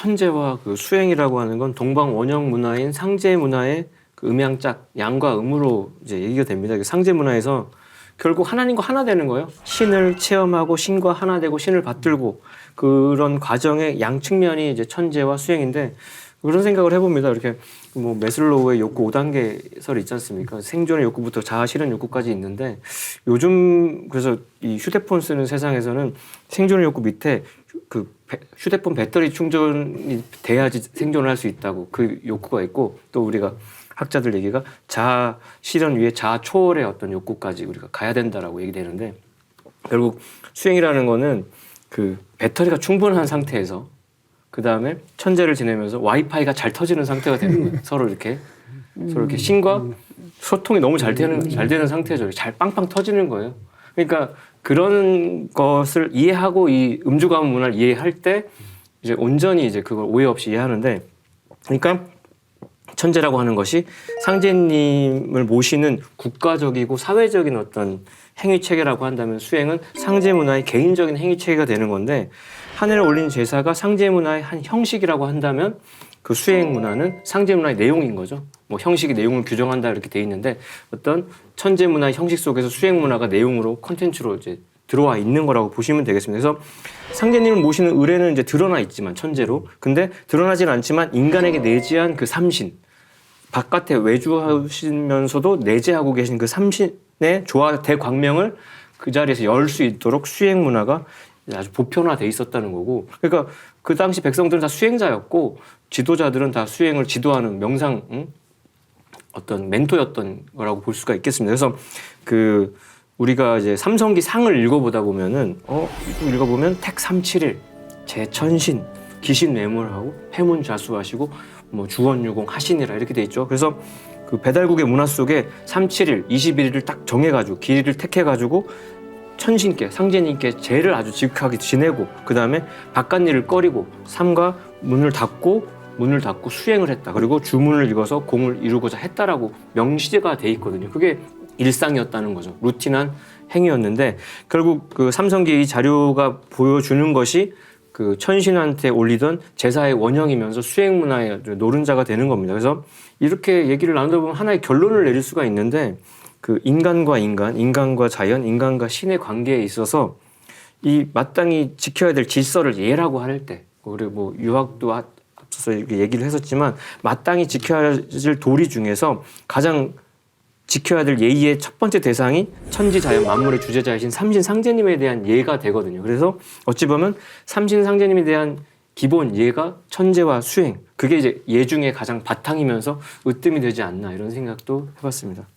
천재와 그 수행이라고 하는 건 동방 원형 문화인 상제 문화의 그 음양짝 양과 음으로 이제 얘기가 됩니다. 그 상제 문화에서 결국 하나님과 하나 되는 거예요. 신을 체험하고 신과 하나 되고 신을 받들고 그런 과정의 양 측면이 이제 천재와 수행인데 그런 생각을 해봅니다. 이렇게 뭐 메슬로우의 욕구 5단계설 있지 않습니까? 생존의 욕구부터 자아 실현 욕구까지 있는데 요즘 그래서 이 휴대폰 쓰는 세상에서는 생존의 욕구 밑에 그 배- 휴대폰 배터리 충전이 돼야지 생존을 할 수 있다고 그 욕구가 있고 또 우리가 학자들 얘기가 자아 실현 위에 자아 초월의 어떤 욕구까지 우리가 가야 된다라고 얘기되는데 결국 수행이라는 거는 그 배터리가 충분한 상태에서 그 다음에 천재를 지내면서 와이파이가 잘 터지는 상태가 되는 거예요. 서로 이렇게 서로 이렇게 신과 소통이 너무 잘 되는 잘 되는 상태죠. 잘 빵빵 터지는 거예요. 그러니까 그런 것을 이해하고 이 음주 가문 문화를 이해할 때 이제 온전히 이제 그걸 오해 없이 이해하는데 그러니까 천재라고 하는 것이 상제님을 모시는 국가적이고 사회적인 어떤 행위 체계라고 한다면 수행은 상제 문화의 개인적인 행위 체계가 되는 건데 하늘에 올린 제사가 상제 문화의 한 형식이라고 한다면 그 수행 문화는 상제 문화의 내용인 거죠. 뭐 형식이 내용을 규정한다 이렇게 돼 있는데 어떤 천재 문화의 형식 속에서 수행 문화가 내용으로 컨텐츠로 이제 들어와 있는 거라고 보시면 되겠습니다. 그래서 상제님을 모시는 의뢰는 이제 드러나 있지만 천재로 근데 드러나지는 않지만 인간에게 내지한 그 삼신 바깥에 외주하시면서도 내재하고 계신 그 삼신의 조화 대광명을 그 자리에서 열 수 있도록 수행 문화가 아주 보편화돼 있었다는 거고 그러니까 그 당시 백성들은 다 수행자였고 지도자들은 다 수행을 지도하는 명상 응? 어떤 멘토였던 거라고 볼 수가 있겠습니다. 그래서 그 우리가 이제 삼성기 상을 읽어보다 보면은 어 읽어보면 택371 제천신 기신 외모하고 해문 좌수하시고 뭐 주원유공 하신이라 이렇게 돼 있죠. 그래서 그 배달국의 문화 속에 371 21일을 딱 정해가지고 길이를 택해가지고 천신께 상제님께 제를 아주 지극하게 지내고 그 다음에 바깥 일을 꺼리고 삼가 문을 닫고 문을 닫고 수행을 했다. 그리고 주문을 읽어서 공을 이루고자 했다라고 명시가 돼 있거든요. 그게 일상이었다는 거죠. 루틴한 행위였는데 결국 그 삼성기 이 자료가 보여주는 것이 그 천신한테 올리던 제사의 원형이면서 수행 문화의 노른자가 되는 겁니다. 그래서 이렇게 얘기를 나누다 보면 하나의 결론을 내릴 수가 있는데 그 인간과 인간, 인간과 자연, 인간과 신의 관계에 있어서 이 마땅히 지켜야 될 질서를 예라고 할 때, 우리 뭐 유학도 하- 앞서서 얘기를 했었지만 마땅히 지켜야 할 도리 중에서 가장 지켜야 될 예의의 첫 번째 대상이 천지 자연 만물의 주제자이신 삼신 상제님에 대한 예가 되거든요. 그래서 어찌 보면 삼신 상제님에 대한 기본 예가 천재와 수행 그게 이제 예 중에 가장 바탕이면서 으뜸이 되지 않나 이런 생각도 해봤습니다.